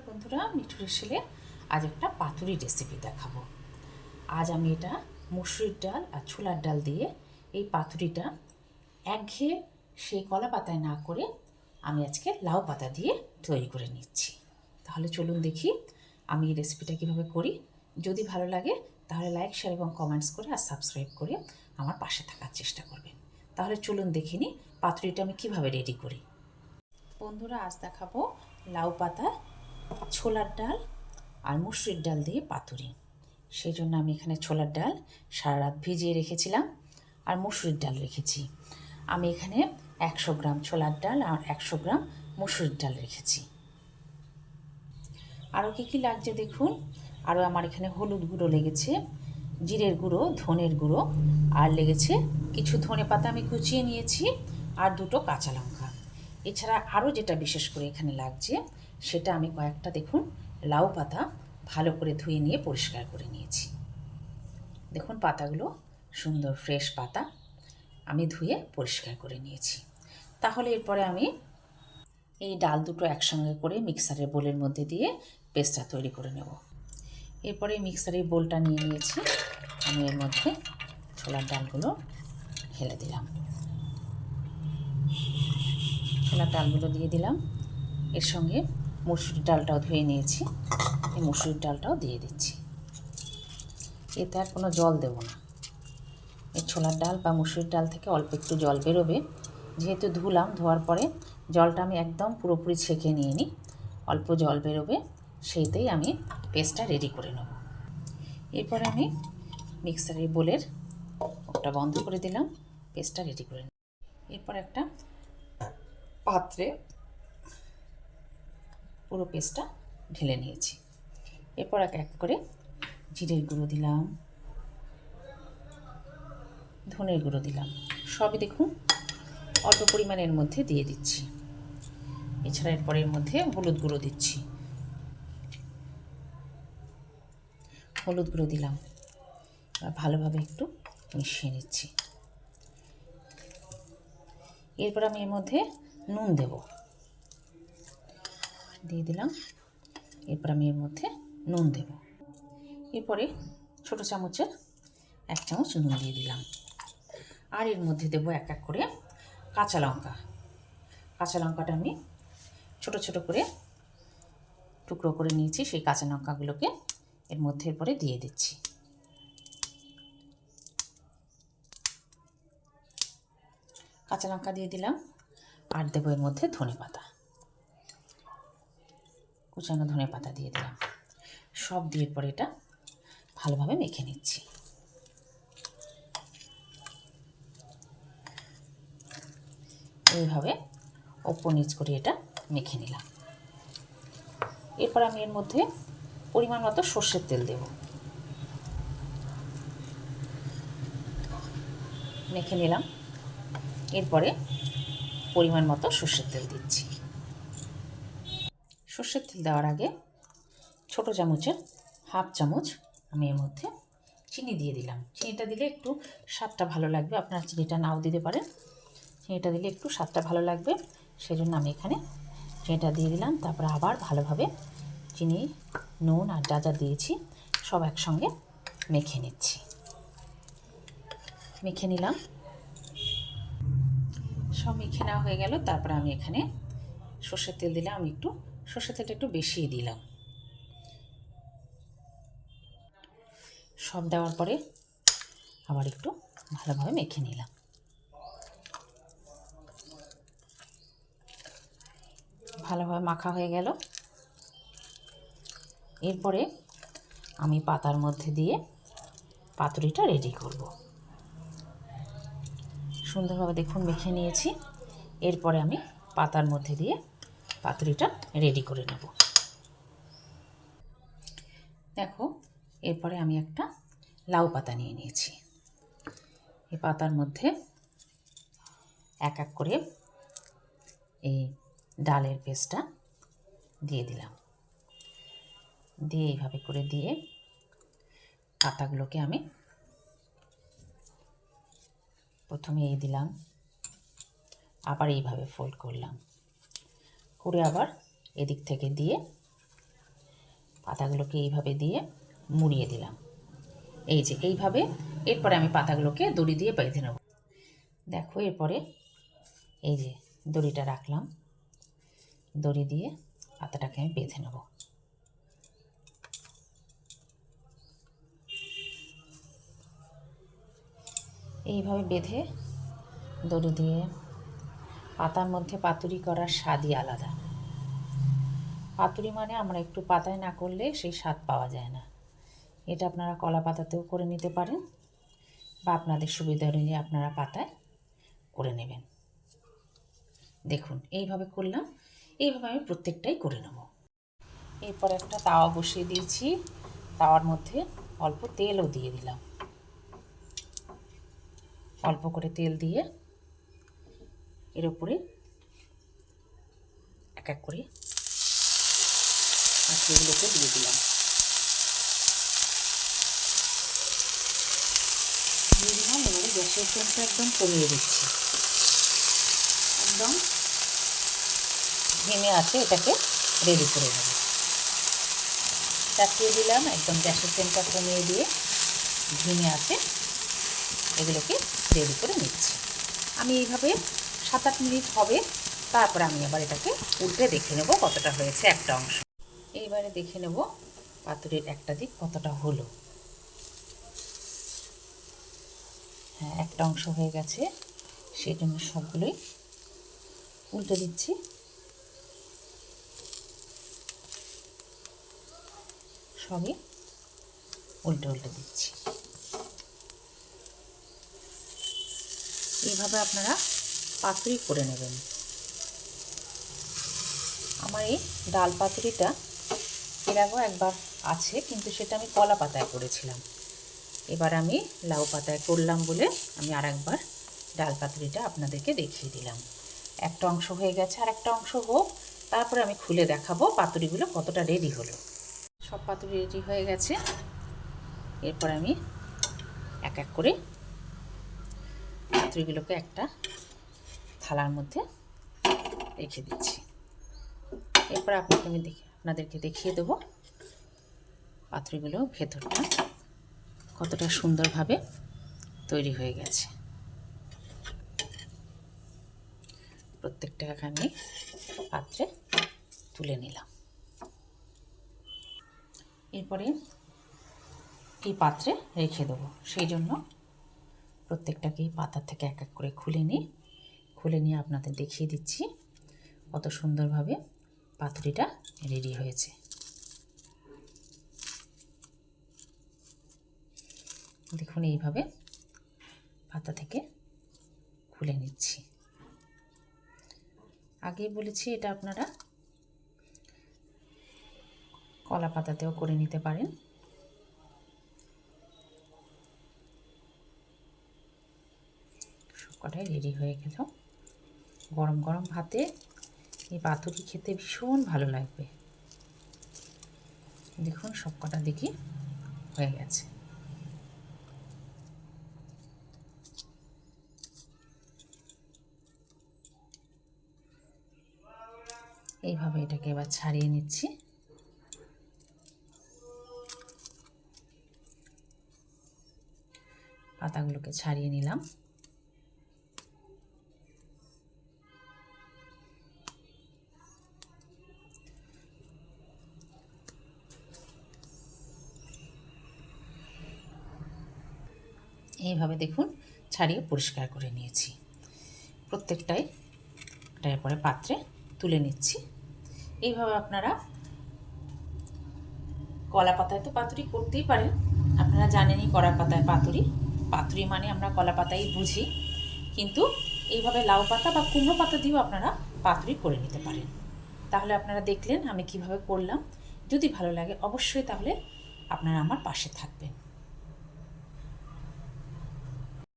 নমস্কার বন্ধুরা মিঠুর শিলে আজ একটা পাতুরি রেসিপি দেখাবো। আজ আমি এটা মুসুরির ডাল আর ছোলার ডাল দিয়ে এই পাতুরিটা একঘেয়ে সেই কলা পাতায় না করে আমি আজকে লাউ পাতা দিয়ে তৈরি করে নিচ্ছি। তাহলে চলুন দেখি আমি এই রেসিপিটা কীভাবে করি। যদি ভালো লাগে তাহলে লাইক শেয়ার এবং কমেন্টস করে আর সাবস্ক্রাইব করে আমার পাশে থাকার চেষ্টা করবেন। তাহলে চলুন দেখিনি পাতুরিটা আমি কীভাবে রেডি করি। বন্ধুরা, আজ দেখাবো লাউ পাতা ছোলার ডাল আর মুসুরির ডাল দিয়ে পাতুরি। সেই জন্য আমি এখানে ছোলার ডাল সারা রাত ভিজিয়ে রেখেছিলাম আর মুসুরির ডাল রেখেছি। আমি এখানে একশো গ্রাম ছোলার ডাল আর একশো গ্রাম মুসুরির ডাল রেখেছি। আরও কী কী লাগছে দেখুন? আরও আমার এখানে হলুদ গুঁড়ো লেগেছে, জিরের গুঁড়ো, ধনের গুঁড়ো আর লেগেছে কিছু ধনে পাতা আমি কুচিয়ে নিয়েছি আর দুটো কাঁচা লঙ্কা। এছাড়া আরও যেটা বিশেষ করে এখানে লাগছে সেটা আমি কয়েকটা দেখুন, লাউ পাতা ভালো করে ধুয়ে নিয়ে পরিষ্কার করে নিয়েছি। দেখুন পাতাগুলো, সুন্দর ফ্রেশ পাতা আমি ধুয়ে পরিষ্কার করে নিয়েছি। তাহলে এরপরে আমি এই ডাল দুটো একসঙ্গে করে মিক্সারের বোলের মধ্যে দিয়ে পেস্টটা তৈরি করে নেব। এরপরে মিক্সারের বোলটা নিয়ে নিয়েছি, আমি এর মধ্যে ছোলার ডালগুলো ঢেলে দিলাম। ছোলার ডালগুলো দিয়ে দিলাম। এর সঙ্গে মুসুরির ডালটাও ধুয়ে নিয়েছি। এই মসুর ডালটাও দিয়ে দিচ্ছি। এতে আর কোনো জল দেব না। এই ছোলার ডাল বা মুসুরির ডাল থেকে অল্প একটু জল বেরোবে। যেহেতু ধুলাম, ধোয়ার পরে জলটা আমি একদম পুরোপুরি ছেঁকে নিয়ে নিই অল্প জল বেরোবে, সেইতেই আমি পেস্টটা রেডি করে নেব। এরপরে আমি মিক্সারের বোলের ওটা বন্ধ করে দিলাম, পেস্টটা রেডি করে নিই এরপর একটা পাত্রে পুরো পেস্টটা ঢেলে নিয়েছি। এরপর এক এক করে জিরের গুঁড়ো দিলাম। ধনের গুঁড়ো দিলাম। সবই দেখুন অল্প পরিমাণের মধ্যে দিয়ে দিচ্ছি। এছাড়া এরপর এর মধ্যে হলুদ গুঁড়ো দিচ্ছি। হলুদ গুঁড়ো দিলাম। ভালোভাবে একটু মিশিয়ে নিচ্ছি। এরপর আমি এর মধ্যে নুন দেব। দিয়ে দিলাম। এরপর আমি এর মধ্যে নুন দেব। এরপরে ছোটো চামচের এক চামচ নুন দিয়ে দিলাম। আর এর মধ্যে দেব এক এক করে কাঁচা লঙ্কা। কাঁচা লঙ্কাটা আমি ছোট ছোট করে টুকরো করে নিয়েছি, সেই কাঁচা লঙ্কাগুলোকে এর মধ্যে এরপরে দিয়ে দিচ্ছি। কাঁচা লঙ্কা দিয়ে দিলাম। আর দেবো এর মধ্যে ধনে পাতা কুচানো ধনে পাতা দিয়ে দিলাম। সব দিয়ে পরে এটা ভালোভাবে মেখে নিচ্ছি। এইভাবে ওপর নিচ করে এটা মেখে নিলাম। এরপর আমি এর মধ্যে পরিমাণ মতো সর্ষের তেল দেব। মেখে নিলাম। এরপরে পরিমাণ মতো সর্ষের তেল দিচ্ছি। সর্ষের তেল দেওয়ার আগে ছোট চামচের হাফ চামচ আমি এর মধ্যে চিনি দিয়ে দিলাম। চিনিটা দিলে একটু স্বাদটা ভালো লাগবে। আপনারা চিনিটা নাও দিতে পারেন। চিনিটা দিলে একটু স্বাদটা ভালো লাগবে। সেই জন্য আমি এখানে চিনিটা দিয়ে দিলাম। তারপরে আবার ভালোভাবে চিনি, নুন আর যা যা দিয়েছি সব একসঙ্গে মেখে নিচ্ছি। মেখে নিলাম। সব মেখে নেওয়া হয়ে গেল। তারপরে আমি এখানে সর্ষের তেল দিলাম। আমি একটু সর্ষের তেলটা একটু বেশিই দিলাম। সব দেওয়ার পরে আবার একটু ভালোভাবে মেখে নিলাম। ভালোভাবে মাখা হয়ে গেল। এরপরে আমি পাতার মধ্যে দিয়ে পাতুরিটা রেডি করব। সুন্দরভাবে দেখুন মেখে নিয়েছি। এরপরে আমি পাতার মধ্যে দিয়ে পাতুরিটা রেডি করে নেব। দেখো, এরপরে আমি একটা লাউ পাতা নিয়ে নিয়েছি। এই পাতার মধ্যে এক এক করে এই ডালের পেস্টটা দিয়ে দিলাম। দিয়ে এইভাবে করে দিয়ে পাতাগুলোকে আমি প্রথমে এই দিলাম, আবার এইভাবে ফোল্ড করলাম। করে আবার এদিক থেকে দিয়ে পাতাগুলোকে এইভাবে দিয়ে মুড়িয়ে দিলাম। এই যে এইভাবে এরপরে আমি পাতাগুলোকে দড়ি দিয়ে বেঁধে নেব। দেখো এরপরে এই যে দড়িটা রাখলাম। দড়ি দিয়ে পাতাটাকে আমি বেঁধে নেব। এইভাবে বেঁধে দড়ি দিয়ে পাতার মধ্যে পাতুরি করার স্বাদই আলাদা। পাতুরি মানে আমরা একটু পাতায় না করলে সেই স্বাদ পাওয়া যায় না। এটা আপনারা কলা পাতাতেও করে নিতে পারেন বা আপনাদের সুবিধা অনুযায়ী আপনারা পাতায় করে নেবেন। দেখুন, এইভাবে করলাম, এইভাবে আমি প্রত্যেকটাই করে নেব। এরপর একটা তাওয়া বসিয়ে দিয়েছি। তাওয়ার মধ্যে অল্প তেলও দিয়ে দিলাম। অল্প করে তেল দিয়ে এর উপরে এক এক করে মাছগুলোকে দিয়ে দিলাম। দিয়ে দিলাম গ্যাসের ফ্লেমটা একদম কমিয়ে দিচ্ছি। একদম ঘেমে আছে, এটাকে রেডি করে নেব। চাপিয়ে দিলাম, একদম গ্যাসের ফ্লেমটা কমিয়ে দিয়ে ঘিমে আছে, এগুলোকে রেডি করে নিচ্ছি। আমি এইভাবে সাত আট মিনিট হবে। তারপর আমি আবার এটাকে উল্টে দেখে নেব কতটা হয়েছে একটা অংশ। এইবারে দেখে নেব পাতুরির একটা দিক কতটা হলো। হ্যাঁ একটা অংশ হয়ে গেছে। সেই জন্য সবগুলোই উল্টে দিচ্ছি। সবই উল্টে উল্টে দিচ্ছি। এইভাবে আপনারা পাতুরি করে নেবেন। আমার এই ডাল পাতুরিটা এর আগেও একবার আছে, কিন্তু সেটা আমি কলা পাতায় করেছিলাম। এবার আমি লাউ পাতায় করলাম বলে আমি আর একবার ডাল পাতুরিটা আপনাদেরকে দেখিয়ে দিলাম। একটা অংশ হয়ে গেছে, আর একটা অংশ হোক, তারপরে আমি খুলে দেখাবো পাতুরিগুলো কতটা রেডি হলো। সব পাতুরি রেডি হয়ে গেছে। এরপর আমি এক এক করে পাতুরিগুলোকে একটা থালার মধ্যে রেখে দিচ্ছি। এরপর আপনাকে আমি দেখি, আপনাদেরকে দেখিয়ে দেবো পাতুরিগুলো ভেতরটা কতটা সুন্দরভাবে তৈরি হয়ে গেছে। প্রত্যেকটাকে আমি পাত্রে তুলে নিলাম। এরপরে এই পাত্রে রেখে দেবো। সেই জন্য প্রত্যেকটাকেই পাতা থেকে এক এক করে খুলে নিই খুলে নিয়ে আপনাদের দেখিয়ে দিচ্ছি কত সুন্দরভাবে পাতুরিটা রেডি হয়েছে। দেখুন, এইভাবে পাতা থেকে খুলে নিচ্ছি। আগেই বলেছি এটা আপনারা কলা পাতাতেও করে নিতে পারেন। সবকটাই রেডি হয়ে গেল। গরম গরম ভাতে এই পাতুরি খেতে ভীষণ ভালো লাগবে। দেখুন, সবকটা দেখি হয়ে গেছে। এইভাবে এটাকে এবার ছাড়িয়ে নিচ্ছি। পাতাগুলোকে ছাড়িয়ে নিলাম। এইভাবে দেখুন ছাড়িয়ে পরিষ্কার করে নিয়েছি। প্রত্যেকটাই এরপরে পাত্রে তুলে নিচ্ছি। এইভাবে আপনারা কলা পাতায় তো পাতুরি করতেই পারেন। আপনারা জানেনই কলা পাতায় পাতুরি। পাতুরি মানে আমরা কলা পাতাই বুঝি। কিন্তু এইভাবে লাউ পাতা বা কুমড়ো পাতা দিয়েও আপনারা পাতুরি করে নিতে পারেন। তাহলে আপনারা দেখলেন আমি কীভাবে করলাম। যদি ভালো লাগে অবশ্যই তাহলে আপনারা আমার পাশে থাকবেন।